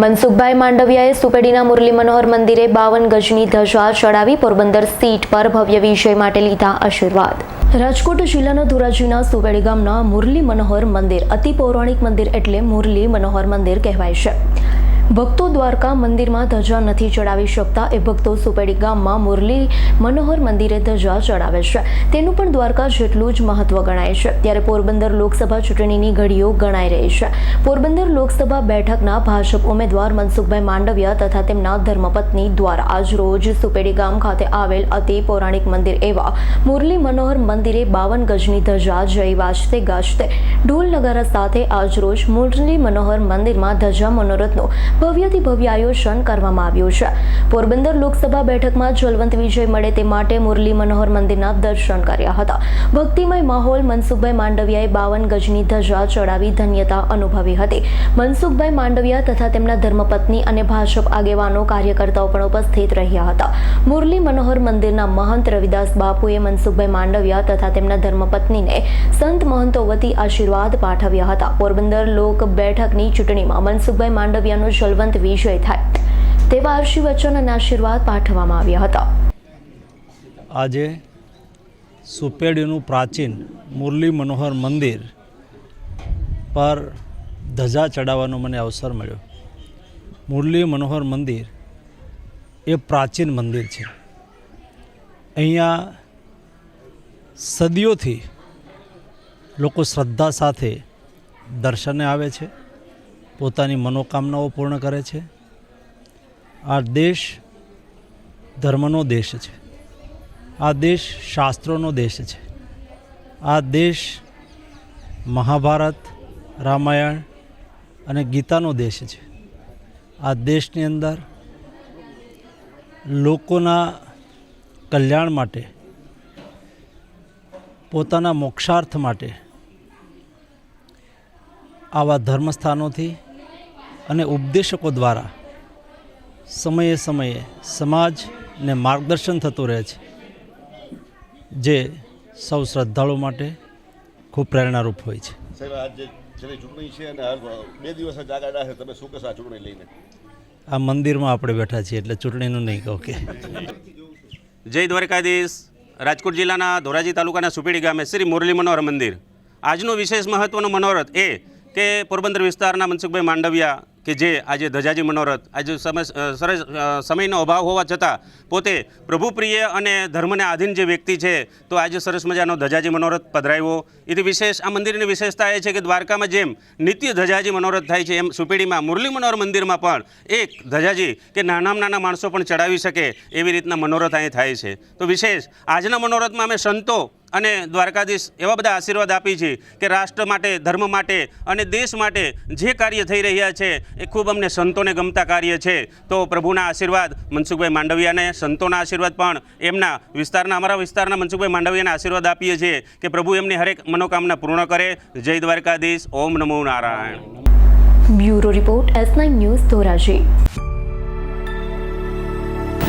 મનસુખભાઈ માંડવિયાએ સુપેડીના મુરલી મનોહર મંદિરે બાવન ગજની ધજા ચડાવી પોરબંદર સીટ પર ભવ્ય વિજય માટે લીધા આશીર્વાદ. રાજકોટ જિલ્લાના ધોરાજીના સુપેડી ગામના મુરલી મનોહર મંદિર અતિ પૌરાણિક મંદિર એટલે મુરલી મનોહર મંદિર કહેવાય છે. ભક્તો દ્વારકા મંદિરમાં ધજા નથી ચડાવી શકતા એ ભક્તો સુપેડી ગામમાં મુરલી મનોહર મંદિરે ધજા ચડાવે છે. તેનું પણ દ્વારકા જેટલું જ મહત્વ ગણાય છે. ત્યારે પોરબંદર લોકસભા ચૂંટણીની ઘડીઓ ગણાઈ રહી છે. પોરબંદર લોકસભા બેઠકના ભાજપ ઉમેદવાર મનસુખભાઈ માંડવિયા તથા તેમના ધર્મપત્ની દ્વારા આજરોજ સુપેડી ગામ ખાતે આવેલ અતિ પૌરાણિક મંદિર એવા મુરલી મનોહર મંદિરે બાવન ગજની ધજા જય વાજતે ગાજતે ઢોલ નગારા સાથે આજરોજ મુરલી મનોહર મંદિરમાં ધજા મનોરથનું ભવ્યથી ભવ્ય આયોજન કરવામાં આવ્યું છે. પોરબંદર લોકસભા બેઠકમાં જલવંત વિજય મળે તે માટે મુરલી મનોહર મંદિરના દર્શન કર્યા હતા. ભક્તિમય માહોલ મનસુખભાઈ માંડવિયાએ બાવન ગજની ધજા ચડાવી ધન્યતા અનુભવી હતી. મનસુખભાઈ માંડવિયા તથા તેમના ધર્મપત્ની અને ભાજપ આગેવાનો કાર્યકર્તાઓ પણ ઉપસ્થિત રહ્યા હતા. મુરલી મનોહર મંદિરના મહંત રવિદાસ બાપુએ મનસુખભાઈ માંડવિયા તથા તેમના ધર્મપત્નીને સંત મહંતો વતી આશીર્વાદ પાઠવ્યા હતા. પોરબંદર લોક બેઠકની ચૂંટણીમાં મનસુખભાઈ માંડવિયાનો જલવંત વિજય થાય તેવા હર્ષિ અને આશીર્વાદ પાઠવવામાં આવ્યા હતા. આજે સુપેડીનું પ્રાચીન મુરલી મનોહર મંદિર પર ધજા ચડાવવાનો મને અવસર મળ્યો. મુરલી મનોહર મંદિર એ પ્રાચીન મંદિર છે. અહીંયા સદીઓથી લોકો શ્રદ્ધા સાથે દર્શને આવે છે. પોતાની મનોકામનાઓ પૂર્ણ કરે છે. આ દેશ ધર્મનો દેશ છે. આ દેશ શાસ્ત્રોનો દેશ છે. આ દેશ મહાભારત, રામાયણ અને ગીતાનો દેશ છે. આ દેશની અંદર લોકોના કલ્યાણ માટે, પોતાના મોક્ષાર્થ માટે, આવા ધર્મસ્થાનોથી અને ઉપદેશકો દ્વારા સમયે સમયે સમાજને માર્ગદર્શન થતું રહે છે જે સૌ શ્રદ્ધાળુ માટે ખૂબ પ્રેરણારૂપ હોય છે. સાહેબ આજ છેલ્લી ચૂંટણી છે અને બે દિવસ જ આગળ છે તમે શું કહેશો આ ચૂંટણી લઈને? આ મંદિરમાં આપણે બેઠા છીએ એટલે ચૂંટણીનું નહીં કહો કે. જય દ્વારકાધીશ. રાજકોટ જિલ્લાના ધોરાજી તાલુકાના સુપેડી ગામે શ્રી મુરલી મનોહર મંદિર. આજનો વિશેષ મહત્વનો મનોરથ એ કે પોરબંદર વિસ્તારના મનસુખભાઈ માંડવિયા કે જે આજે ધજાજી મનોરથ, આજે સરસ સમયનો અભાવ હોવા છતાં પોતે પ્રભુપ્રિય અને ધર્મને આધીન જે વ્યક્તિ છે, તો આજે સરસ મજાનો ધજાજી મનોરથ પધરાવ્યો. એથી વિશેષ આ મંદિરની વિશેષતા એ છે કે દ્વારકામાં જેમ નિત્ય ધજાજી મનોરથ થાય છે, એમ સુપેડીમાં, મુરલી મનોહર મંદિરમાં પણ એક ધજાજી કે નાનામાં નાના માણસો પણ ચડાવી શકે એવી રીતના મનોરથ અહીં થાય છે. તો વિશેષ આજના મનોરથમાં અમે સંતો અને દ્વારકાધીશ એવા બધા આશીર્વાદ આપી છે કે રાષ્ટ્ર માટે, ધર્મ માટે અને દેશ માટે જે કાર્ય થઈ રહ્યા છે એ ખૂબ અમને સંતોને ગમતા કાર્ય છે. તો પ્રભુના આશીર્વાદ મનસુખભાઈ માંડવિયાને, સંતોના આશીર્વાદ પણ એમના વિસ્તારના, અમારા વિસ્તારના મનસુખભાઈ માંડવિયાને આશીર્વાદ આપીએ છીએ કે પ્રભુ એમની હરેક મનોકામના પૂર્ણ કરે. જય દ્વારકાધીશ, ઓમ નમો Narayan. Bureau report S nine news Dhoraji.